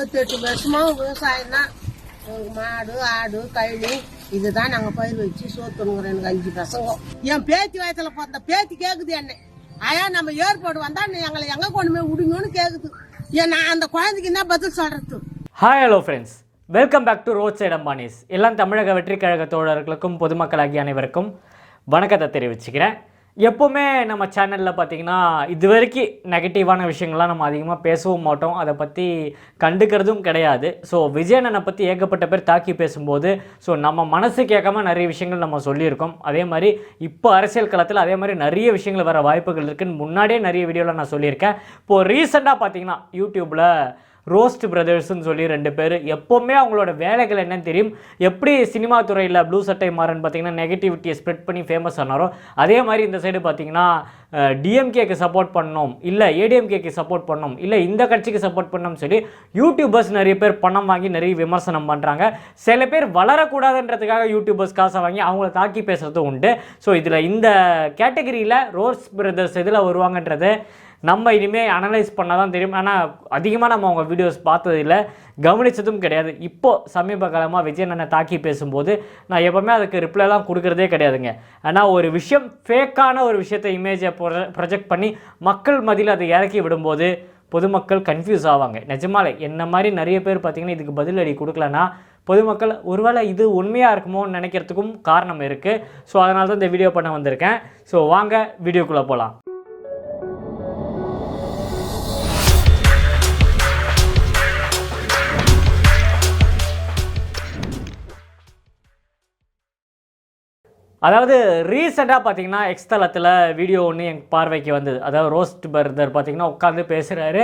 இருபத்தெட்டு வருஷமா விவசாயம் தான் மாடு ஆடு கழனி இதுதான் நாங்க பயிர் வச்சு சோத்துணுங்கிறோம் எனக்கு அஞ்சு பசங்க. என் பேத்தி வயசுல பிறந்த பேத்தி கேக்குது என்ன. ஆயா நம்ம ஏற்பாடு வந்தா எங்களை எங்க கொண்டு போய் விடுங்கன்னு கேக்குது. ஏன் நான் அந்த குழந்தைக்கு என்ன பதில் சொல்றது? Hi hello friends welcome back to roadside Ambanis எல்லாம் தமிழக வெற்றி கழக தோழர்களுக்கும் பொதுமக்களாகிய அனைவருக்கும் வணக்கத்தை தெரிவிச்சுக்கிறேன். எப்போவுமே நம்ம சேனலில் பார்த்தீங்கன்னா இது வரைக்கும் நெகட்டிவான விஷயங்கள்லாம் நம்ம அதிகமாக பேசவும் மாட்டோம். அதை பற்றி கண்டுக்கிறதும் கிடையாது. ஸோ விஜயனனை பற்றி ஏகப்பட்ட பேர் தாக்கி பேசும்போது ஸோ நம்ம மனசு கேட்காம நிறைய விஷயங்கள் நம்ம சொல்லியிருக்கோம். அதே மாதிரி இப்போ அரசியல் களத்தில் அதே மாதிரி நிறைய விஷயங்கள் வர வாய்ப்புகள் இருக்குதுன்னு முன்னாடியே நிறைய வீடியோவில் நான் சொல்லியிருக்கேன். இப்போது ரீசெண்டாக பார்த்தீங்கன்னா யூடியூப்பில் ரோஸ்ட் பிரதர்ஸ்ன்னு சொல்லி ரெண்டு பேர். எப்போவுமே அவங்களோட வேலைகள் என்னன்னு தெரியும். எப்படி சினிமா துறையில் ப்ளூ சட்டை மாறன் பார்த்தீங்கன்னா நெகட்டிவிட்டியை ஸ்ப்ரெட் பண்ணி ஃபேமஸ் ஆனாரோ அதே மாதிரி இந்த சைடு பார்த்தீங்கன்னா டிஎம்கேக்கு சப்போர்ட் பண்ணோம். இல்லை ஏடிஎம்கேக்கு சப்போர்ட் பண்ணோம். இல்லை இந்த கட்சிக்கு சப்போர்ட் பண்ணோம்னு சொல்லி யூடியூபர்ஸ் நிறைய பேர் பணம் வாங்கி நிறைய விமர்சனம் பண்ணுறாங்க சில பேர் வளரக்கூடாதுன்றதுக்காக யூடியூபர்ஸ் காசை வாங்கி அவங்கள தாக்கி பேசுறதும் உண்டு. ஸோ இதில் இந்த கேட்டகரியில் ரோஸ் பிரதர்ஸ் இதில் வருவாங்கன்றது நம்ம இனிமேல் அனலைஸ் பண்ணால் தான் தெரியும். ஆனால் அதிகமாக நம்ம அவங்க வீடியோஸ் பார்த்ததில்ல கவனித்ததும் கிடையாது. இப்போது சமீப காலமாக விஜய் அண்ணனை தாக்கி பேசும்போது நான் எப்போவுமே அதுக்கு ரிப்ளைலாம் கொடுக்குறதே கிடையாதுங்க. ஆனால் ஒரு விஷயம் ஃபேக்கான ஒரு விஷயத்தை இமேஜை ப்ரொஜெக்ட் பண்ணி மக்கள் மதியில் அதை இறக்கி விடும்போது பொதுமக்கள் கன்ஃபியூஸ் ஆவாங்க. நிஜமாலே என்ன மாதிரி நிறைய பேர் பார்த்தீங்கன்னா இதுக்கு பதிலடி கொடுக்கலன்னா பொதுமக்கள் ஒருவேளை இது உண்மையாக இருக்குமோன்னு நினைக்கிறதுக்கும் காரணம் இருக்குது ஸோ அதனால தான் இந்த வீடியோ பண்ண வந்திருக்கேன். ஸோ வாங்க வீடியோக்குள்ளே போகலாம் அதாவது ரீசெண்டாக பார்த்தீங்கன்னா எக்ஸ்தலத்தில் வீடியோ ஒன்று என் பார்வைக்கு வந்தது. அதாவது ரோஸ்ட் பர்தர் பார்த்தீங்கன்னா உட்காந்து பேசுகிறாரு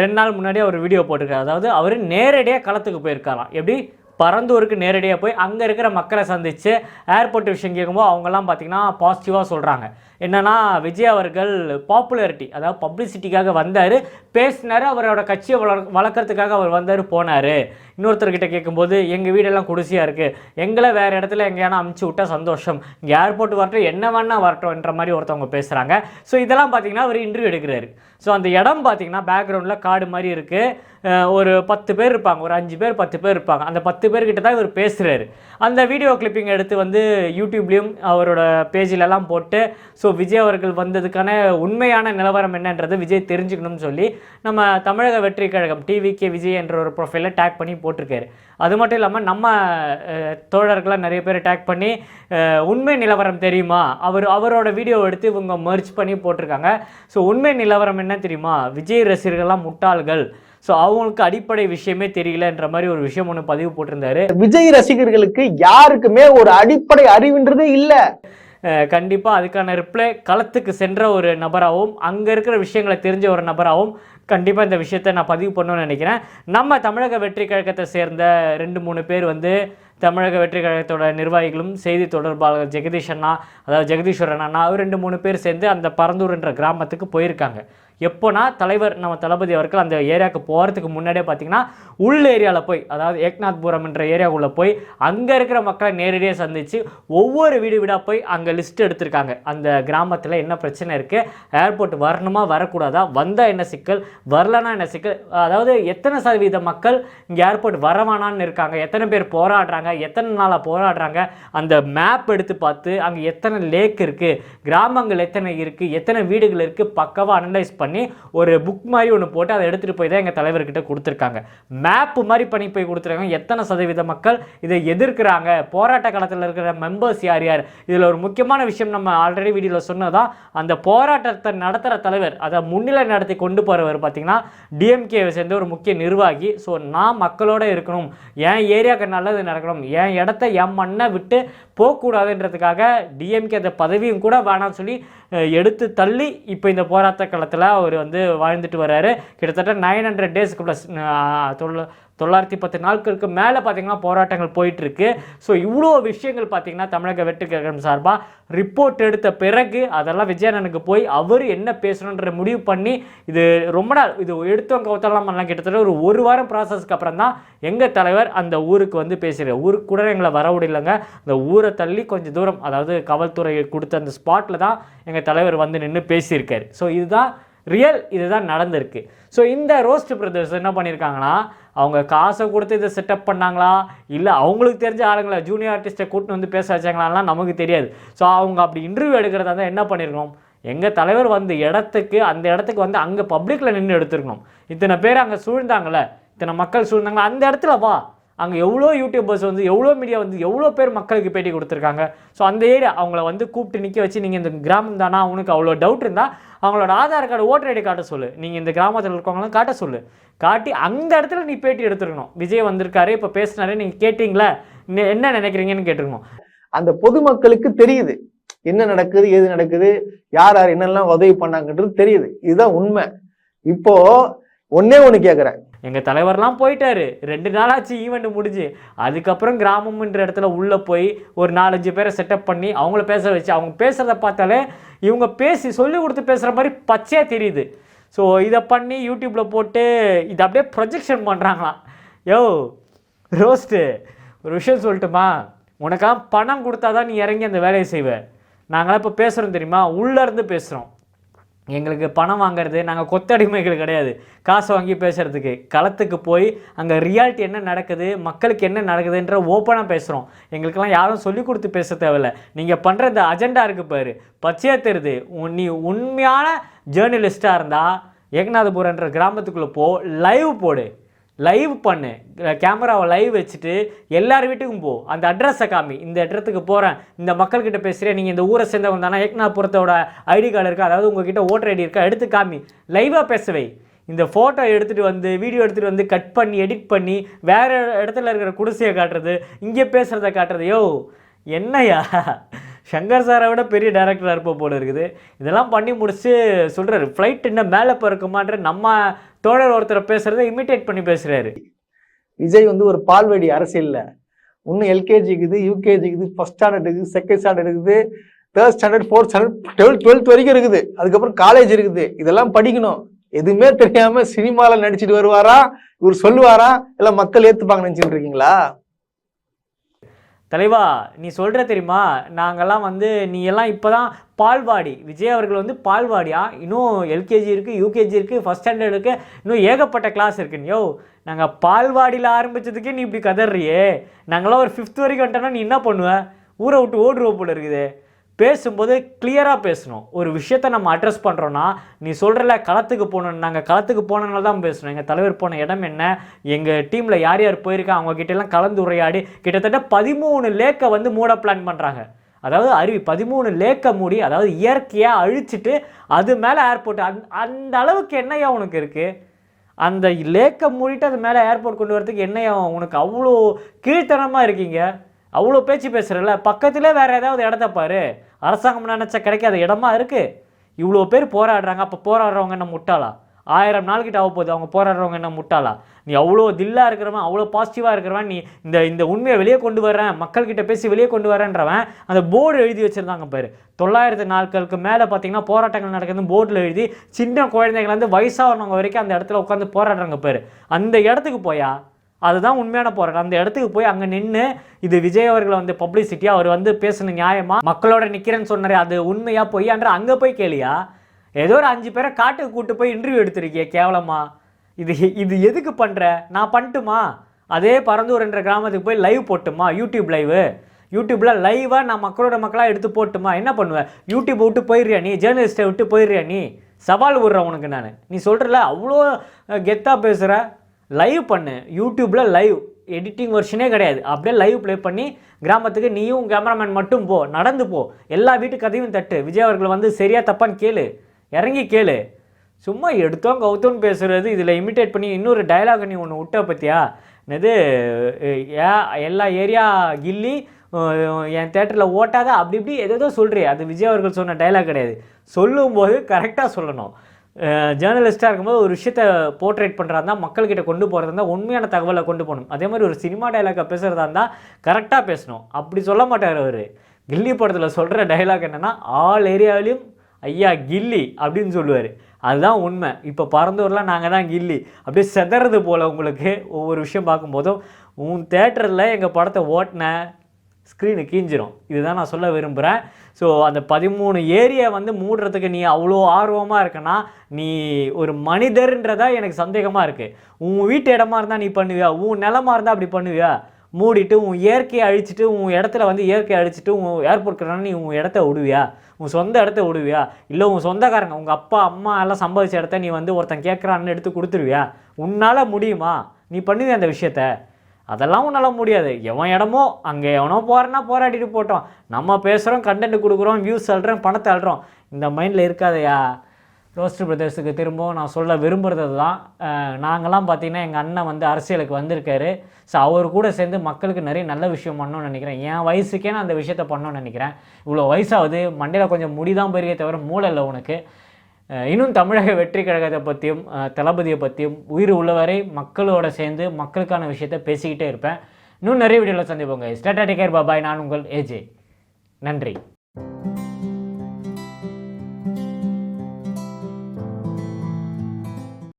ரெண்டு நாள் முன்னாடியே அவர் வீடியோ போட்டிருக்காரு. அதாவது அவர் நேரடியாக களத்துக்கு போயிருக்காராம். எப்படி? பரந்தூருக்கு நேரடியாக போய் அங்கே இருக்கிற மக்களை சந்தித்து ஏர்போர்ட் விஷயம் கேட்கும்போது அவங்கெல்லாம் பார்த்தீங்கன்னா பாசிட்டிவாக சொல்கிறாங்க என்னன்னா விஜய் அவர்கள் பாப்புலாரிட்டி அதாவது பப்ளிசிட்டிக்காக வந்தார். பேசினார் அவரோட கட்சியை வள வளர்க்குறதுக்காக அவர் வந்தார் போனார். இன்னொருத்தர்கிட்ட கேட்கும்போது எங்கள் வீடெல்லாம் குடிசையாக இருக்குது எங்களை வேறு இடத்துல எங்கேயானா அமுச்சு விட்டா சந்தோஷம். இங்கே ஏர்போர்ட் வரட்டும் என்ன வேணால் வரட்டும்ன்ற மாதிரி ஒருத்தவங்க பேசுகிறாங்க ஸோ இதெல்லாம் பார்த்தீங்கன்னா அவர் இன்டர்வியூ எடுக்கிறாரு. ஸோ அந்த இடம் பார்த்தீங்கன்னா பேக்ரவுண்டில் காடு மாதிரி இருக்குது ஒரு பத்து பேர் இருப்பாங்க. ஒரு அஞ்சு பேர் பத்து பேர் இருப்பாங்க. அந்த பத்து பேர்கிட்ட தான் இவர் பேசுகிறாரு அந்த வீடியோ கிளிப்பிங் எடுத்து வந்து யூடியூப்லேயும் அவரோட பேஜிலெல்லாம் போட்டு ஸோ விஜய் அவர்கள் வந்ததுக்கான உண்மையான நிலவரம் என்னன்றது விஜய் தெரிஞ்சுக்கணும்னு சொல்லி நம்ம தமிழக வெற்றி கழகம் டிவிகே விஜய் என்ற ஒரு ப்ரொஃபைலை டேக் பண்ணி போட்டிருக்காரு. அது மட்டும் இல்லாமல் நம்ம தோழர்களாக தோழர்கள்லாம் நிறைய பேர் டேக் பண்ணி உண்மை நிலவரம் தெரியுமா? அவர் அவரோட வீடியோ எடுத்து இவங்க மர்ச் பண்ணி போட்டிருக்காங்க. ஸோ உண்மை நிலவரம் என்ன தெரியுமா? விஜய் ரசிகர்கள்லாம் முட்டாள்கள். ஸோ அவங்களுக்கு அடிப்படை விஷயமே தெரியலன்ற மாதிரி ஒரு விஷயம் ஒன்று பதிவு போட்டிருந்தாரு. விஜய் ரசிகர்களுக்கு யாருக்குமே ஒரு அடிப்படை அறிவுன்றதே இல்ல. கண்டிப்பாக அதுக்கான ரிப்ளை களத்துக்கு சென்ற ஒரு நபராகவும் அங்கே இருக்கிற விஷயங்களை தெரிஞ்ச ஒரு நபராகவும் கண்டிப்பாக இந்த விஷயத்தை நான் பதிவு பண்ணணும்னு நினைக்கிறேன். நம்ம தமிழக வெற்றி கழகத்தை சேர்ந்த ரெண்டு மூணு பேர் வந்து தமிழக வெற்றி கழகத்தோட நிர்வாகிகளும் செய்தி தொடர்பாளர் ஜெகதீஷ் அண்ணா அதாவது ஜெகதீஸ்வரன் அண்ணா அவர் ரெண்டு மூணு பேர் சேர்ந்து அந்த பரந்தூர் என்ற கிராமத்துக்கு போயிருக்காங்க. எப்போனா தலைவர் நம்ம தளபதி அவர்கள் அந்த ஏரியாவுக்கு போகிறதுக்கு முன்னாடியே பார்த்தீங்கன்னா உள் ஏரியாவில் போய் அதாவது ஏக்நாத்புரம் என்ற ஏரியாவுக்குள்ளே போய் அங்கே இருக்கிற மக்களை நேரடியாக சந்தித்து ஒவ்வொரு வீடு வீடாக போய் அங்கே லிஸ்ட் எடுத்திருக்காங்க. அந்த கிராமத்தில் என்ன பிரச்சனை இருக்குது ஏர்போர்ட் வரணுமா வரக்கூடாதா வந்தால் என்ன சிக்கல் வரலனா என்ன சிக்கல் அதாவது எத்தனை சதவீத மக்கள் இங்கே ஏர்போர்ட் வரவானான்னு இருக்காங்க எத்தனை பேர் போராடுறாங்க எத்தனை நாளாக போராடுறாங்க அந்த மேப் எடுத்து பார்த்து அங்கே எத்தனை லேக் இருக்குது கிராமங்கள் எத்தனை இருக்குது எத்தனை வீடுகள் இருக்குது பக்கவாக அனலைஸ் பண்ணி ஒரு புக் மாதிரி ஒன்று போட்டு அதை எடுத்துகிட்டு போய் தான் எங்கள் தலைவர்கிட்ட கொடுத்துருக்காங்க. மேப் மாதிரி பண்ணி போய் கொடுத்துருக்காங்க. எத்தனை சதவீத மக்கள் இதை எதிர்க்கிறாங்க? போராட்ட காலத்தில் இருக்கிற மெம்பர்ஸ் யார் யார்? இதில் ஒரு முக்கியமான விஷயம் நம்ம ஆல்ரெடி வீடியோவில் சொன்னதான் அந்த போராட்டத்தை நடத்துகிற தலைவர் அதை முன்னிலை நடத்தி கொண்டு போகிறவர் பார்த்தீங்கன்னா டிஎம்கேவை சேர்ந்த ஒரு முக்கிய நிர்வாகி. ஸோ நான் மக்களோட இருக்கணும். என் ஏரியாவுக்கு நல்லது நடக்கணும். என் இடத்த என் மண்ணை விட்டு போகக்கூடாதுன்றதுக்காக டிஎம்கே அந்த பதவியும் கூட வேணாம்னு சொல்லி எடுத்து தள்ளி இப்போ இந்த போராட்ட காலத்தில் அவர் வந்து வாழ்ந்துட்டு வர்றாரு. கிட்டத்தட்ட நைன் ஹண்ட்ரட் டேஸ்க்கு ப்ளஸ் தொள்ளாயிரத்தி பத்து நாட்களுக்கு மேலே பார்த்தீங்கன்னா போராட்டங்கள் போயிட்டுருக்கு. ஸோ இவ்வளோ விஷயங்கள் பார்த்தீங்கன்னா தமிழக வெற்றி கழகம் சார்பாக ரிப்போர்ட் எடுத்த பிறகு அதெல்லாம் விஜயனனுக்கு போய் அவர் என்ன பேசணுன்ற முடிவு பண்ணி இது ரொம்ப நாள் இது எடுத்தவங்க கவுத்தெல்லாம் பண்ணலாம் கிட்டத்தட்ட ஒரு ஒரு வாரம் ப்ராசஸ்க்கு அப்புறம் தான் எங்கள் தலைவர் அந்த ஊருக்கு வந்து பேசுகிறார் ஊருக்கு கூட எங்களை வர விடலைங்க. அந்த ஊரை தள்ளி கொஞ்சம் தூரம் அதாவது காவல்துறை கொடுத்த அந்த ஸ்பாட்டில் தான் எங்கள் தலைவர் வந்து நின்று பேசியிருக்காரு. ஸோ இதுதான் ரியல் இதுதான் நடந்திருக்கு. ஸோ இந்த ரோஸ்ட் பிரதர்ஸ் என்ன பண்ணியிருக்காங்கன்னா அவங்க காசை கொடுத்து இதை செட்டப் பண்ணாங்களா? இல்லை அவங்களுக்கு தெரிஞ்ச ஆளுங்களை ஜூனியர் ஆர்டிஸ்ட்டை கூட்டின்னு வந்து பேச வச்சாங்களான்லாம் நமக்கு தெரியாது. ஸோ அவங்க அப்படி இன்டர்வியூ எடுக்கிறதா இருந்தால் என்ன பண்ணியிருக்கோம் எங்கள் தலைவர் வந்து இடத்துக்கு அந்த இடத்துக்கு வந்து அங்கே பப்ளிக்கில் நின்று எடுத்துருக்கணும். இத்தனை பேர் அங்கே சூழ்ந்தாங்கல்ல இத்தனை மக்கள் சூழ்ந்தாங்களா? அந்த இடத்துல வா. அங்கே எவ்வளோ யூடியூபர்ஸ் வந்து எவ்வளோ மீடியா வந்து எவ்வளோ பேர் மக்களுக்கு பேட்டி கொடுத்துருக்காங்க. ஸோ அந்த ஏரியா அவங்கள வந்து கூப்பிட்டு நிற்க வச்சு நீங்கள் இந்த கிராமம் தானா? அவனுக்கு அவ்வளோ டவுட் இருந்தால் அவங்களோட ஆதார் கார்டு ஓட்டர் ஐடி காட்ட சொல்லு. நீங்கள் இந்த கிராமத்தில் இருக்கவங்களும் காட்ட சொல்லு. காட்டி அந்த இடத்துல நீ பேட்டி எடுத்துருக்கணும். விஜய் வந்திருக்காரு இப்போ பேசினாரு நீங்கள் கேட்டிங்களா? என்ன நினைக்கிறீங்கன்னு கேட்டிருக்கணும். அந்த பொதுமக்களுக்கு தெரியுது. என்ன நடக்குது எது நடக்குது யார் யார் என்னெல்லாம் உதவி பண்ணாங்கன்றது தெரியுது. இதுதான் உண்மை. இப்போ ஒன்னே ஒன்று கேட்குறேன் எங்கள் தலைவர்லாம் போயிட்டாரு. ரெண்டு நாளாச்சு ஈவெண்ட் முடிஞ்சு. அதுக்கப்புறம் கிராமம்ன்ற இடத்துல உள்ளே போய் ஒரு நாலஞ்சு பேரை செட்டப் பண்ணி அவங்கள பேச வச்சு அவங்க பேசுகிறத பார்த்தாலே இவங்க பேசி சொல்லி கொடுத்து பேசுகிற மாதிரி பச்சையாக தெரியுது. ஸோ இதை பண்ணி யூடியூப்பில் போட்டு இதை அப்படியே ப்ரொஜெக்ஷன் பண்ணுறாங்களாம் யோ ரோஸ்ட்டு ஒரு விஷயம் சொல்லட்டுமா? உனக்காக பணம் கொடுத்தா தான் நீ இறங்கி அந்த வேலையை செய்வ. நாங்களாம் இப்போ பேசுகிறோம் தெரியுமா? உள்ளேருந்து பேசுகிறோம் எங்களுக்கு பணம் வாங்குறது நாங்கள் கொத்தடிமைகள் கிடையாது. காசு வாங்கி பேசுகிறதுக்கு களத்துக்கு போய் அங்கே ரியாலிட்டி என்ன நடக்குது மக்களுக்கு என்ன நடக்குதுன்ற ஓப்பனாக பேசுகிறோம் எங்களுக்கெல்லாம் யாரும் சொல்லி கொடுத்து பேச தேவையில்ல. நீங்கள் பண்ணுற இந்த அஜெண்டா இருக்குது பாரு. பச்சையாக தெரியுது உன் நீ உண்மையான ஜேர்னலிஸ்ட்டாக இருந்தால் ஏகநாதபுரன்ற கிராமத்துக்குள்ளே போ லைவ் போடு. லைவ் பண்ணு. கேமராவை லைவ் வச்சுட்டு எல்லார் வீட்டுக்கும் போ. அந்த அட்ரஸை காமி. இந்த இடத்துக்கு போகிறேன் இந்த மக்கள்கிட்ட பேசுகிறேன் நீங்கள் இந்த ஊரை சேர்ந்தவங்க தானே. ஏக்னாபுரத்தோட ஐடி கார்டு இருக்கா? அதாவது உங்ககிட்ட ஓட்டர் ஐடி இருக்கா? எடுத்து காமி. லைவாக பேசவை இந்த ஃபோட்டோ எடுத்துகிட்டு வந்து வீடியோ எடுத்துகிட்டு வந்து கட் பண்ணி எடிட் பண்ணி வேறு இடத்துல இருக்கிற குடிசையை காட்டுறது இங்கே பேசுகிறத காட்டுறது. யோ என்னய்யா சங்கர் சாரை விட பெரிய டேரக்டராக இருப்ப போல இருக்குது. இதெல்லாம் பண்ணி முடிச்சு சொல்கிறாரு ஃப்ளைட் இன்னும் மேலே பிறக்குமான்ற நம்ம தோழர் ஒருத்தரை பேசுகிறத இமிட்டேட் பண்ணி பேசுகிறாரு விஜய் வந்து ஒரு பால்வெடி அரசியல்ல. இன்னும் எல்கேஜி இருக்குது யூகேஜி இருக்குது ஃபர்ஸ்ட் ஸ்டாண்டர்ட் இருக்குது செகண்ட் ஸ்டாண்டர்ட் இருக்குது third standard fourth standard twelfth twelfth வரைக்கும் இருக்குது. அதுக்கப்புறம் காலேஜ் இருக்குது. இதெல்லாம் படிக்கணும். எதுவுமே தெரியாம சினிமால நடிச்சிட்டு வருவாரா? இவர் சொல்லுவாரா? இல்ல மக்கள் ஏத்துப்பாங்க நினைச்சிட்டு இருக்கீங்களா தலைவா நீ சொல்கிற தெரியுமா? நாங்கெல்லாம் வந்து நீ எல்லாம் இப்போ தான் பால்வாடி. விஜய் அவர்கள் வந்து பால்வாடியா? இன்னும் எல்கேஜி இருக்குது யூகேஜி இருக்குது ஃபஸ்ட் ஸ்டாண்டர்ட் இருக்குது இன்னும் ஏகப்பட்ட கிளாஸ் இருக்குன்னு. யோ நாங்கள் பால்வாடியில் ஆரம்பிச்சதுக்கே நீ இப்படி கதறியே. நாங்களாம் ஒரு ஃபிஃப்த் வரைக்கும் வந்துட்டோன்னா நீ என்ன பண்ணுவ? ஊரை விட்டு ஓடுருவ போல இருக்குது. பேசும்போது கிளியராக பேசணும். ஒரு விஷயத்த நம்ம அட்ரஸ் பண்ணுறோன்னா நீ சொல்கிறல களத்துக்கு போகணும் நாங்கள் களத்துக்கு போனனால தான் பேசணும். எங்கள் தலைவர் போன இடம் என்ன? எங்கள் டீமில் யார் யார் போயிருக்கா? அவங்க கிட்ட கலந்து உரையாடி கிட்டத்தட்ட பதிமூணு லேக்கை வந்து மூட பிளான் பண்ணுறாங்க அதாவது அருவி பதிமூணு லேக்கை மூடி அதாவது இயற்கையாக அழிச்சிட்டு அது மேலே ஏர்போர்ட் அந் அந்த அளவுக்கு என்னையா உனக்கு இருக்குது அந்த லேக்கை மூடிட்டு அது மேலே ஏர்போர்ட் கொண்டு வரதுக்கு என்னையா உனக்கு அவ்வளோ கீழ்த்தனமாக இருக்கீங்க? அவ்வளோ பேச்சு பேசுகிறல்ல பக்கத்திலே வேறு ஏதாவது இடத்த பாரு. அரசாங்கம் நினச்சா கிடைக்காத இடமா இருக்குது இவ்வளோ பேர் போராடுறாங்க. அப்போ போராடுறவங்க என்ன முட்டாளா? ஆயிரம் நாள் கிட்ட ஆக போகுது. அவங்க போராடுறவங்க என்ன முட்டாளா? நீ அவ்வளோ தில்லாக இருக்கிறவன் அவ்வளோ பாசிட்டிவாக இருக்கிறவன் நீ இந்த இந்த உண்மையை வெளியே கொண்டு வரேன் மக்கள்கிட்ட பேசி வெளியே கொண்டு வரேன்றவன் அந்த போர்டு எழுதி வச்சுருந்தாங்க பாரு. தொள்ளாயிரத்து நாட்களுக்கு மேலே பார்த்தீங்கன்னா போராட்டங்கள் நடக்கிறது போர்டில் எழுதி சின்ன குழந்தைங்கள்லேருந்து வயசாகிறவங்க வரைக்கும் அந்த இடத்துல உட்காந்து போராடுறாங்க பேர். அந்த இடத்துக்கு போயா? அதுதான் உண்மையான போராட்டம். அந்த இடத்துக்கு போய் அங்கே நின்று இது விஜய் அவர்களை வந்து பப்ளிசிட்டி அவர் வந்து பேசின நியாயமாக மக்களோட நிற்கிறேன்னு சொன்னார் அது உண்மையா பொய்யான்ற அங்கே போய் கேளியா? ஏதோ ஒரு அஞ்சு பேரை காட்டுக்கு கூட்டு போய் இன்டர்வியூ எடுத்திருக்கிய கேவலமா? இது இது எதுக்கு பண்ணுற நான் பண்ணட்டுமா அதே பரந்தூர் என்ற கிராமத்துக்கு போய் லைவ் போட்டுமா? யூடியூப் லைவு யூடியூப்பில் லைவாக நான் மக்களோட மக்களாக எடுத்து போட்டுமா? என்ன பண்ணுவேன் யூடியூப் விட்டு போயிடுறியா நீ? ஜேர்னலிஸ்ட்டை விட்டு போயிடுறியா நீ? சவால் விடுறேன் உனக்கு நான். நீ சொல்கிறல அவ்வளோ கெத்தாக பேசுகிற லைவ் பண்ணு. யூடியூப்பில் லைவ் எடிட்டிங் வெர்ஷனே கிடையாது. அப்படியே லைவ் ப்ளே பண்ணி கிராமத்துக்கு நீயும் கேமராமேன் மட்டும் போ. நடந்து போ. எல்லா வீட்டு கதையும் தட்டு. விஜய் அவர்கள் வந்து சரியாக தப்பான்னு கேளு. இறங்கி கேளு. சும்மா எடுத்தோம் கவுத்தோன்னு பேசுறது இதில் இமிட்டேட் பண்ணி இன்னொரு டயலாக் நீ ஒன்று விட்ட பத்தியா? என்னது ஏ- எல்லா ஏரியா கில்லி என் தேட்டரில் ஓட்டாத அப்படி இப்படி எதோ சொல்கிறே அது விஜய் அவர்கள் சொன்ன டயலாக் கிடையாது. சொல்லும்போது கரெக்டாக சொல்லணும். ஜேர்னலிஸ்ட்டாக இருக்கும்போது ஒரு விஷயத்த போர்ட்ரேட் பண்ணுறா இருந்தால் மக்கள்கிட்ட கொண்டு போகிறதா இருந்தால் உண்மையான தகவலை கொண்டு போகணும். அதே மாதிரி ஒரு சினிமா டைலாக்கை பேசுகிறதா இருந்தால் கரெக்டாக பேசணும். அப்படி சொல்ல மாட்டார் அவர். கில்லி படத்தில் சொல்கிற டைலாக் என்னென்னா ஆல் ஏரியாவிலையும் ஐயா கில்லி அப்படின்னு சொல்லுவார். அதுதான் உண்மை. இப்போ பறந்தூர்லாம் நாங்கள் தான் கில்லி. அப்படியே செதறது போல் உங்களுக்கு ஒவ்வொரு விஷயம் பார்க்கும்போதும் உன் தேட்டரில் எங்கள் படத்தை ஓட்டின ஸ்க்ரீனு கீஞ்சிரும். இதுதான் நான் சொல்ல விரும்புகிறேன் ஸோ அந்த பதிமூணு ஏரியா வந்து மூடுறதுக்கு நீ அவ்வளோ ஆர்வமாக இருக்கனா நீ ஒரு மனிதர்ன்றதா எனக்கு சந்தேகமாக இருக்குது உன் வீட்டு இடமா இருந்தால் நீ பண்ணுவியா? உன் நிலமா இருந்தால் அப்படி பண்ணுவியா? மூடிட்டு உன் இயற்கையை அழிச்சிட்டு உன் இடத்துல வந்து இயற்கையை அழிச்சிட்டு உன் ஏர்போர்ட் நீ உன் இடத்த விடுவியா? உன் சொந்த இடத்த விடுவியா இல்லை உன் சொந்தக்காரங்க உங்கள் அப்பா அம்மா எல்லாம் சம்பாதிச்ச இடத்த நீ வந்து ஒருத்தன் கேட்குறான்னு எடுத்து கொடுத்துருவியா? உன்னால் முடியுமா? நீ பண்ணுவியா அந்த விஷயத்த? அதெல்லாம் உன்னால் முடியாது. எவன் இடமோ அங்கே எவனோ போகிறேன்னா போராடிட்டு போட்டோம். நம்ம பேசுகிறோம் கண்டென்ட் கொடுக்குறோம் வியூஸ் அழுறோம் பணத்தை அழுறோம் இந்த மைண்டில் இருக்காதையா? ரோஸ்ட் பிரதர்ஸுக்கு திரும்பவும் நான் சொல்ல விரும்புகிறது தான். நாங்களாம் பார்த்திங்கன்னா எங்கள் அண்ணன் வந்து அரசியலுக்கு வந்திருக்காரு. ஸோ அவர் கூட சேர்ந்து மக்களுக்கு நிறைய நல்ல விஷயம் பண்ணணும்னு நினைக்கிறேன். என் வயசுக்கே நான் அந்த விஷயத்த பண்ணணும்னு நினைக்கிறேன். இவ்வளோ வயசாகுது. மண்டையில் கொஞ்சம் முடிதான் பெரிய தவிர மூளை இல்லை உனக்கு. இன்னும் தமிழக வெற்றி கழகத்தை பற்றியும் தளபதியை பற்றியும் உயிர் உள்ளவரை மக்களோட சேர்ந்து மக்களுக்கான விஷயத்த பேசிக்கிட்டே இருப்பேன். இன்னும் நிறைய வீடியோவில் சந்திப்போங்க ஸ்டாட்டா டேக்கர் பாபாய் நான் உங்கள் ஏஜே நன்றி.